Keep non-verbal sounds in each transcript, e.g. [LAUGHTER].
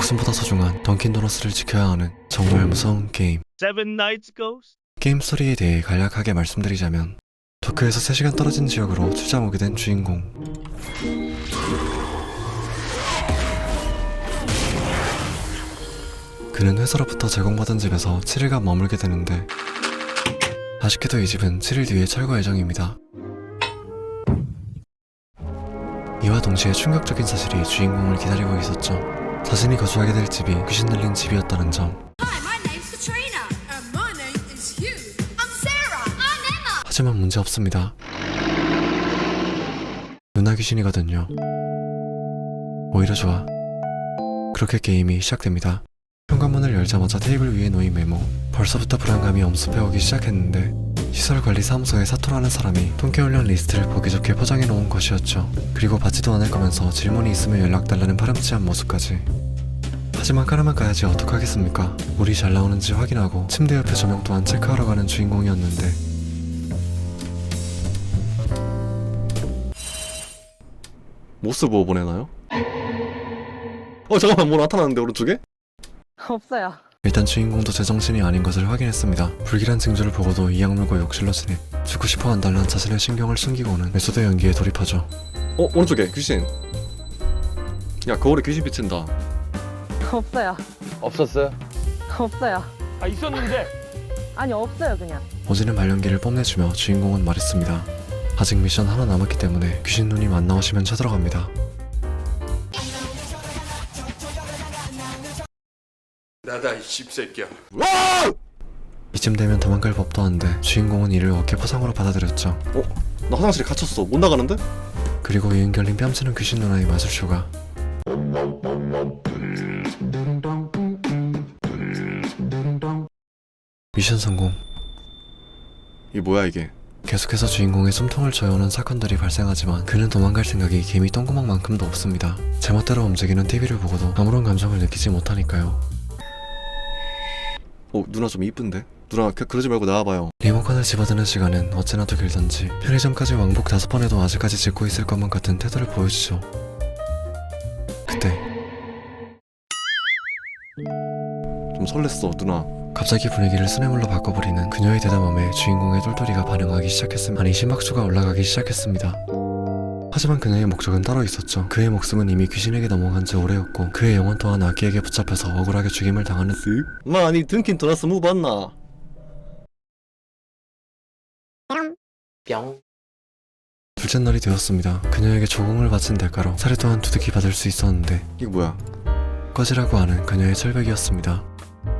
목숨보다 소중한 던킨 도너스를 지켜야 하는 정말 무서운 게임. 게임 스토리에 대해 간략하게 말씀드리자면 도쿄에서 3시간 떨어진 지역으로 출장 오게 된 주인공. 그는 회사로부터 제공받은 집에서 7일간 머물게 되는데 아쉽게도 이 집은 7일 뒤에 철거 예정입니다. 이와 동시에 충격적인 사실이 주인공을 기다리고 있었죠. 자신이 거주하게 될 집이 귀신 들린 집이었다는 점. Hi, my name's Katrina. And my name is Hugh. I'm Sarah. I'm Emma. 하지만 문제 없습니다. 누나 귀신이거든요. 오히려 좋아. 그렇게 게임이 시작됩니다. 현관문을 열자마자 테이블 위에 놓인 메모. 벌써부터 불안감이 엄습해오기 시작했는데 시설관리 사무소에 사토라는 사람이 통계훈련 리스트를 보기 좋게 포장해 놓은 것이었죠. 그리고 받지도 않을 거면서 질문이 있으면 연락달라는 파렴치한 모습까지. 하지만 까르만 가야지 어떡하겠습니까? 물이 잘 나오는지 확인하고 침대 옆에 조명 또한 체크하러 가는 주인공이었는데 모스 보고 보내나요? 어 잠깐만 뭐 나타나는데 오른쪽에? 없어요. 일단 주인공도 제정신이 아닌 것을 확인했습니다. 불길한 징조를 보고도 이 악 물고 욕실로 진입. 죽고 싶어 한달란 자신의 신경을 숨기고는 메소드 연기에 돌입하죠. 어 오른쪽에 귀신. 야 거울에 귀신 비친다. 없어요. 없었어요? 없어요. 아 있었는데 아니 없어요 그냥. 오지는 발연기를 뽐내주며 주인공은 말했습니다. 아직 미션 하나 남았기 때문에 귀신 누님 안 나오시면 쳐들어갑니다. 나다 이 씹새끼야 이쯤 되면 도망갈 법도 한데 주인공은 이를 어깨 포상으로 받아들였죠. 어? 나 화장실에 갇혔어. 못 나가는데? 그리고 이은결린 뺨치는 귀신 누나의 마술쇼가 미션 성공. 이게 뭐야 이게? 계속해서 주인공의 숨통을 조여오는 사건들이 발생하지만 그는 도망갈 생각이 개미 똥구멍만큼도 없습니다. 제멋대로 움직이는 TV를 보고도 아무런 감정을 느끼지 못하니까요. 어 누나 좀 이쁜데? 누나 그, 그러지 말고 나와봐요. 리모컨을 집어드는 시간은 어찌나 도 길던지 편의점까지 왕복 다섯 번 해도 아직까지 짓고 있을 것만 같은 태도를 보여주죠. 그때 좀 설렜어 누나. 갑자기 분위기를 스네물로 바꿔버리는 그녀의 대담함에 주인공의 똘똘이가 반응하기 시작했습니다 아니 심박수가 올라가기 시작했습니다 하지만 그녀의 목적은 따로 있었죠. 그의 목숨은 이미 귀신에게 넘어간 지 오래였고 그의 영혼 또한 아기에게 붙잡혀서 억울하게 죽임을 당하는 쓱? 마 아니 등킨 도나스 무 봤나? 뿅. 둘째 날이 되었습니다. 그녀에게 조공을 바친 대가로 사례 또한 두둑이 받을 수 있었는데 이게 뭐야? 꺼지라고 하는 그녀의 철벽이었습니다.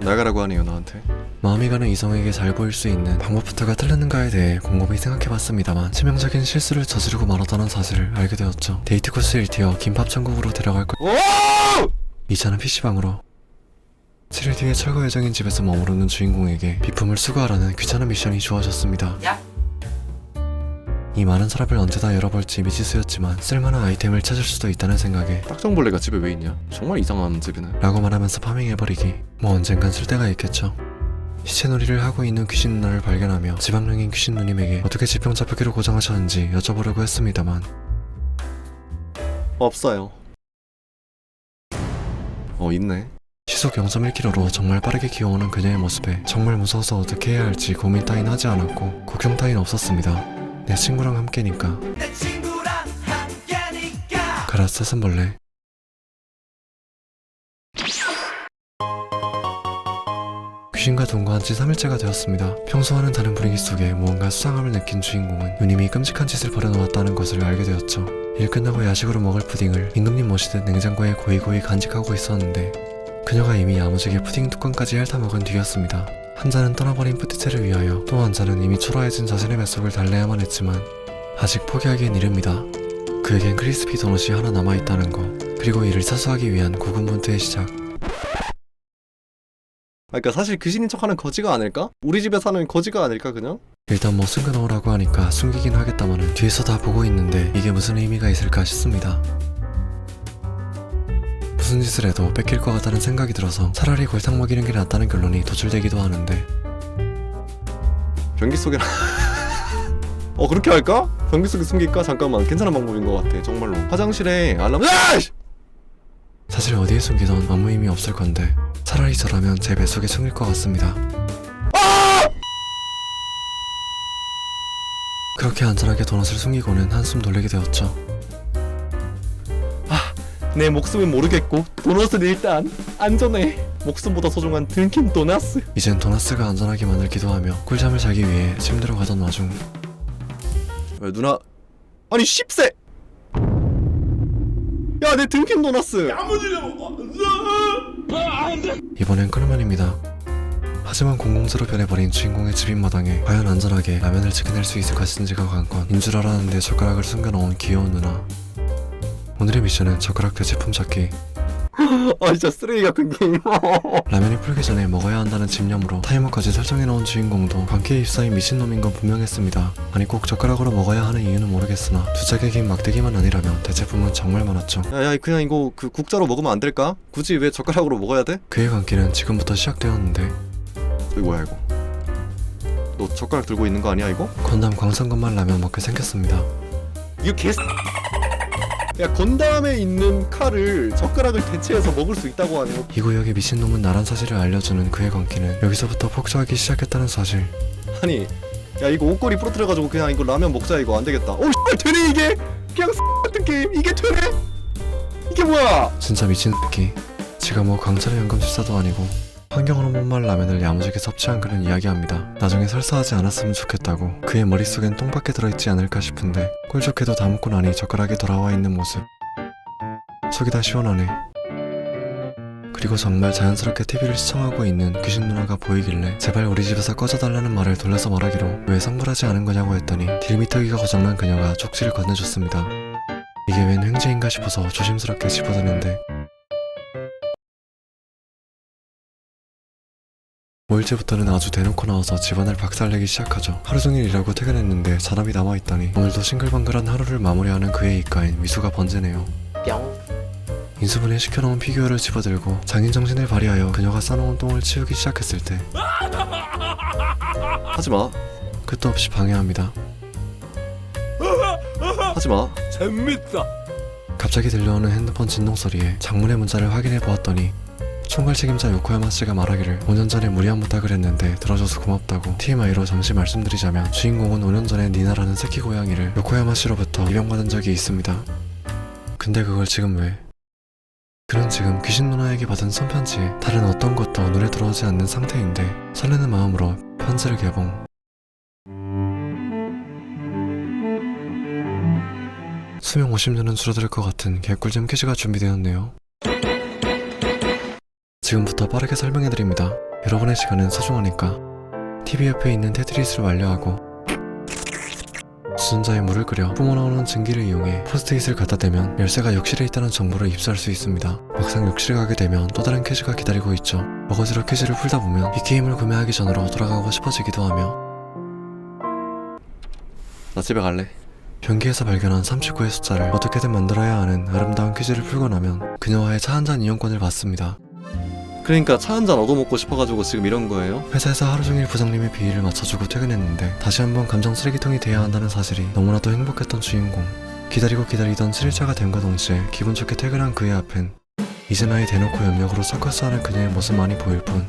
나가라고 하네요 나한테. 마음이 가는 이성에게 잘 보일 수 있는 방법부터가 틀렸는가에 대해 곰곰이 생각해봤습니다만 치명적인 실수를 저지르고 말았다는 사실을 알게 되었죠. 데이트 코스 1티어 김밥 천국으로 데려갈 것. 2차는 PC방으로 7일 뒤에 철거 예정인 집에서 머무르는 주인공에게 비품을 수거하라는 귀찮은 미션이 주어졌습니다. 이 많은 서랍을 언제 다 열어볼지 미지수였지만 쓸만한 아이템을 찾을 수도 있다는 생각에 딱정벌레가 집에 왜 있냐? 정말 이상한 집이네. 라고 말하면서 파밍해버리기 뭐 언젠간 쓸 때가 있겠죠. 시체놀이를 하고 있는 귀신 누나를 발견하며 지방령인 귀신 누님에게 어떻게 지평 잡히기로 고정하셨는지 여쭤보려고 했습니다만. 없어요. 어 있네. 시속 0.1km로 정말 빠르게 기어오는 그녀의 모습에 정말 무서워서 어떻게 해야 할지 고민 따윈 하지 않았고 걱정 따윈 없었습니다 내 친구랑 함께니까 내 친구랑 함께니까 가라 사슴벌레 귀신과 동거한 지 3일째가 되었습니다. 평소와는 다른 분위기 속에 무언가 수상함을 느낀 주인공은 누님이 끔찍한 짓을 벌여놓았다는 것을 알게 되었죠. 일 끝나고 야식으로 먹을 푸딩을 임금님 모시듯 냉장고에 고이고이 간직하고 있었는데 그녀가 이미 야무지게 푸딩 뚜껑까지 핥아먹은 뒤였습니다. 한 잔은 떠나버린 뿌티체를 위하여 또한 잔은 이미 초라해진 자신의 뱃속을 달래야만 했지만 아직 포기하기엔 이릅니다. 그에겐 크리스피 도넛이 하나 남아있다는 거 그리고 이를 사수하기 위한 고군분투의 시작 그러니까 사실 귀신인 척하는 거지가 아닐까? 우리 집에 사는 거지가 아닐까 그냥? 일단 뭐 숨겨놓으라고 하니까 숨기긴 하겠다마는 뒤에서 다 보고 있는데 이게 무슨 의미가 있을까 싶습니다 무슨 짓을 해도 뺏길 것 같다는 생각이 들어서 차라리 골탕 먹이는 게 낫다는 결론이 도출되기도 하는데 변기 속에 [LAUGHS] 어 그렇게 할까? 변기 속에 숨길까? 잠깐만 괜찮은 방법인 것 같아 정말로 화장실에 알람 으아이씨! 사실 어디에 숨기던 아무 의미 없을 건데 차라리 저라면 제 뱃속에 숨길 것 같습니다. 그렇게 안전하게 도넛을 숨기고는 한숨 돌리게 되었죠. 내 목숨은 모르겠고 도넛은 일단 안전해. 목숨보다 소중한 든킨 도나스. 이젠 도나스가 안전하기만을 기도하며 꿀잠을 자기 위해 침대로 가던 와중. 야, 누나? 아니 10세! 야내 든킨 도나스! 이번엔 꿀만입니다. 하지만 공공재로 변해버린 주인공의 집인 마당에 과연 안전하게 라면을 지켜낼 수 있을 것인지가 관건. 인 줄 알았는데 젓가락을 숨겨놓은 귀여운 누나 오늘의 미션은 젓가락 대 제품 찾기 [LAUGHS] 아 진짜 쓰레기 같은 게임 [LAUGHS] 라면이 풀기 전에 먹어야 한다는 집념으로 타이머까지 설정해놓은 주인공도 관계에 입사인 미친놈인 건 분명했습니다. 아니 꼭 젓가락으로 먹어야 하는 이유는 모르겠으나 두짝의 긴 막대기만 아니라면 대체품은 정말 많았죠. 야야 그냥 이거 그 국자로 먹으면 안 될까? 굳이 왜 젓가락으로 먹어야 돼? 그의 관계는 지금부터 시작되었는데 이거 뭐야 이거 너 젓가락 들고 있는 거 아니야 이거? 건담 광선건만 라면 먹게 생겼습니다. 이거 개 야, 건담에 있는 칼을 젓가락을 대체해서 먹을 수 있다고 하네요. 이 구역의 미친놈은 나란 사실을 알려주는 그의 관계는 여기서부터 폭주하기 시작했다는 사실 아니, 야, 이거 옷걸이 부러뜨려가지고 그냥 이거 라면 먹자, 이거 안 되겠다. 오, 씨발, 되네, 이게? 그냥 같은 게임, 이게 되네? 이게 뭐야? 진짜 미친 새끼 지가 뭐 강철의 연금술사도 아니고 말 라면을 야무지게 섭취한 그는 이야기합니다. 나중에 설사하지 않았으면 좋겠다고 그의 머릿속엔 똥밖에 들어있지 않을까 싶은데 꿀 좋게도 다 먹고 나니 젓가락이 돌아와 있는 모습 속이 다 시원하네. 그리고 정말 자연스럽게 TV를 시청하고 있는 귀신 누나가 보이길래 제발 우리 집에서 꺼져달라는 말을 돌려서 말하기로 왜 성불하지 않은 거냐고 했더니 딜미터기가 고장난 그녀가 쪽지를 건네줬습니다. 이게 웬 횡재인가 싶어서 조심스럽게 집어드는데 5일째부터는 아주 대놓고 나와서 집안을 박살내기 시작하죠. 하루 종일 일하고 퇴근했는데 잔업이 남아있다니 오늘도 싱글벙글한 하루를 마무리하는 그의 입가엔 미소가 번지네요. 인수분해 시켜놓은 피규어를 집어들고 장인 정신을 발휘하여 그녀가 싸놓은 똥을 치우기 시작했을 때 하지마, 끝도 없이 방해합니다. 하지마. 재밌다. 갑자기 들려오는 핸드폰 진동 소리에 장문의 문자를 확인해 보았더니 총괄 책임자 요코야마 씨가 말하기를 5년 전에 무리한 부탁을 했는데 들어줘서 고맙다고 TMI로 잠시 말씀드리자면 주인공은 5년 전에 니나라는 새끼 고양이를 요코야마 씨로부터 입양받은 적이 있습니다. 근데 그걸 지금 왜? 그는 지금 귀신 누나에게 받은 손편지에 다른 어떤 것도 눈에 들어오지 않는 상태인데 설레는 마음으로 편지를 개봉. 수명 50년은 줄어들 것 같은 개꿀잼 퀴즈가 준비되었네요. 지금부터 빠르게 설명해드립니다. 여러분의 시간은 소중하니까 TV 옆에 있는 테트리스를 완료하고 수전자에 물을 끓여 뿜어나오는 증기를 이용해 포스트잇을 갖다 대면 열쇠가 욕실에 있다는 정보를 입수할 수 있습니다. 막상 욕실에 가게 되면 또 다른 퀴즈가 기다리고 있죠. 어거지로 퀴즈를 풀다 보면 이 게임을 구매하기 전으로 돌아가고 싶어지기도 하며 나 집에 갈래. 변기에서 발견한 39의 숫자를 어떻게든 만들어야 하는 아름다운 퀴즈를 풀고 나면 그녀와의 차 한 잔 이용권을 받습니다. 그러니까 차 한 잔 얻어먹고 싶어가지고 지금 이런 거예요? 회사에서 하루 종일 부장님의 비위를 맞춰주고 퇴근했는데 다시 한번 감정 쓰레기통이 돼야 한다는 사실이 너무나도 행복했던 주인공. 기다리고 기다리던 7일차가 됨과 동시에 기분 좋게 퇴근한 그의 앞엔 이제 나의 대놓고 염력으로 서커스하는 그녀의 모습만이 보일 뿐.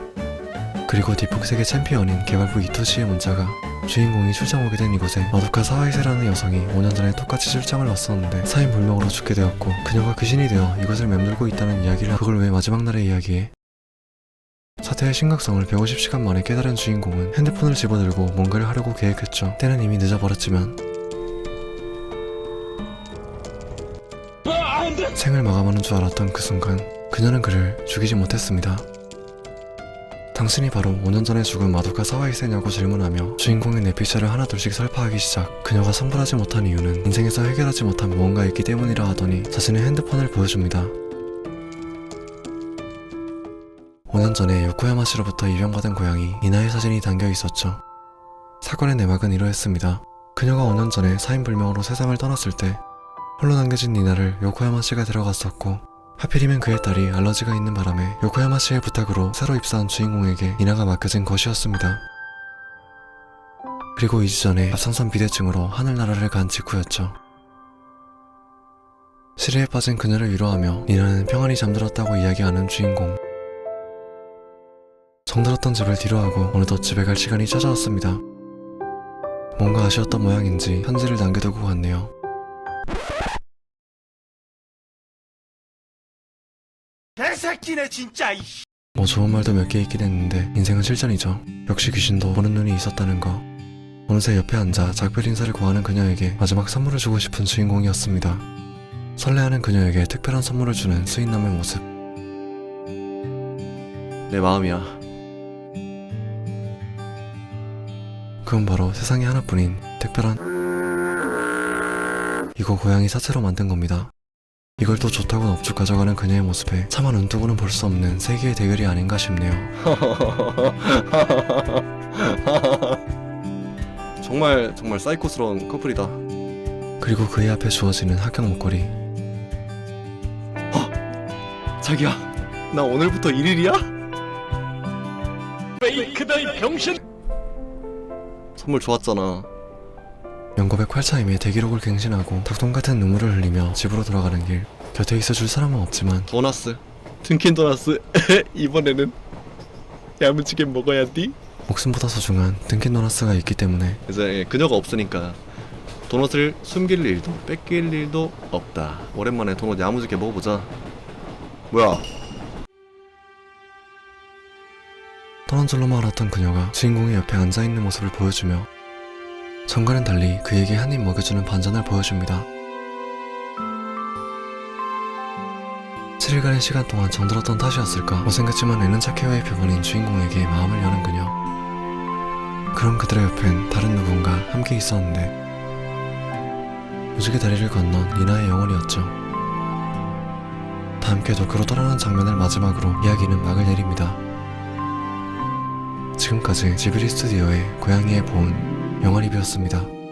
그리고 뒷북세계 챔피언인 개발부 이토시의 문자가 주인공이 출장 오게 된 이곳에 마도카 사와이세라는 여성이 5년 전에 똑같이 출장을 왔었는데 사인 불명으로 죽게 되었고 그녀가 귀신이 되어 이곳을 맴돌고 있다는 이야기를 그걸 왜 마지막 날의 이야기에 사태의 심각성을 150시간 만에 깨달은 주인공은 핸드폰을 집어들고 뭔가를 하려고 계획했죠. 때는 이미 늦어버렸지만 생을 마감하는 줄 알았던 그 순간 그녀는 그를 죽이지 못했습니다. 당신이 바로 5년 전에 죽은 마도카 사와이세냐고 질문하며 주인공의 내피셜을 하나둘씩 설파하기 시작 그녀가 성불하지 못한 이유는 인생에서 해결하지 못한 무언가 있기 때문이라 하더니 자신의 핸드폰을 보여줍니다. 5년 전에 요코야마 씨로부터 입양받은 고양이 이나의 사진이 담겨 있었죠. 사건의 내막은 이러했습니다. 그녀가 5년 전에 사인불명으로 세상을 떠났을 때 홀로 남겨진 니나를 요코야마 씨가 데려갔었고 하필이면 그의 딸이 알러지가 있는 바람에 요코야마 씨의 부탁으로 새로 입사한 주인공에게 니나가 맡겨진 것이었습니다. 그리고 2주 전에 갑상선 비대증으로 하늘나라를 간 직후였죠. 시리에 빠진 그녀를 위로하며 니나는 평안히 잠들었다고 이야기하는 주인공. 정들었던 집을 뒤로하고 어느덧 집에 갈 시간이 찾아왔습니다. 뭔가 아쉬웠던 모양인지 편지를 남겨두고 갔네요. 개새끼네 진짜 이씨. 뭐 좋은 말도 몇 개 있긴 했는데 인생은 실전이죠. 역시 귀신도 보는 눈이 있었다는 거. 어느새 옆에 앉아 작별 인사를 구하는 그녀에게 마지막 선물을 주고 싶은 주인공이었습니다. 설레하는 그녀에게 특별한 선물을 주는 수인남의 모습. 내 마음이야 그건 바로 세상에 하나뿐인 특별한 이거 고양이 사체로 만든 겁니다. 이걸 또 좋다고 넙죽 가져가는 그녀의 모습에 차마 눈뜨고는 볼 수 없는 세계의 대결이 아닌가 싶네요. [LAUGHS] 정말 정말 사이코스러운 커플이다 그리고 그의 앞에 주어지는 합격 목걸이. 자기야 나 오늘부터 1일이야? 페이크다 이 병신. 선물 좋았잖아. 연고백 8차임에 대기록을 갱신하고 닭똥 같은 눈물을 흘리며 집으로 돌아가는 길. 곁에 있어줄 사람은 없지만 도나스. 튼킨 도나스. [LAUGHS] 이번에는 야무지게 먹어야 디? 목숨보다 소중한 등킨 도나스가 있기 때문에 이제 그녀가 없으니까 도넛을 숨길 일도 뺏길 일도 없다. 오랜만에 도넛 야무지게 먹어보자. 뭐야 떠난 줄로만 알았던 그녀가 주인공의 옆에 앉아있는 모습을 보여주며 전과는 달리 그에게 한 입 먹여주는 반전을 보여줍니다. 7일간의 시간 동안 정들었던 탓이었을까 못생겼지만 애는 착해와의 표본인 주인공에게 마음을 여는 그녀. 그럼 그들의 옆엔 다른 누군가 함께 있었는데 무지개 다리를 건넌 니나의 영혼이었죠. 다 함께 도쿄로 떠나는 장면을 마지막으로 이야기는 막을 내립니다 지금까지 지브리 스튜디오의 고양이의 보은 영화 리뷰였습니다.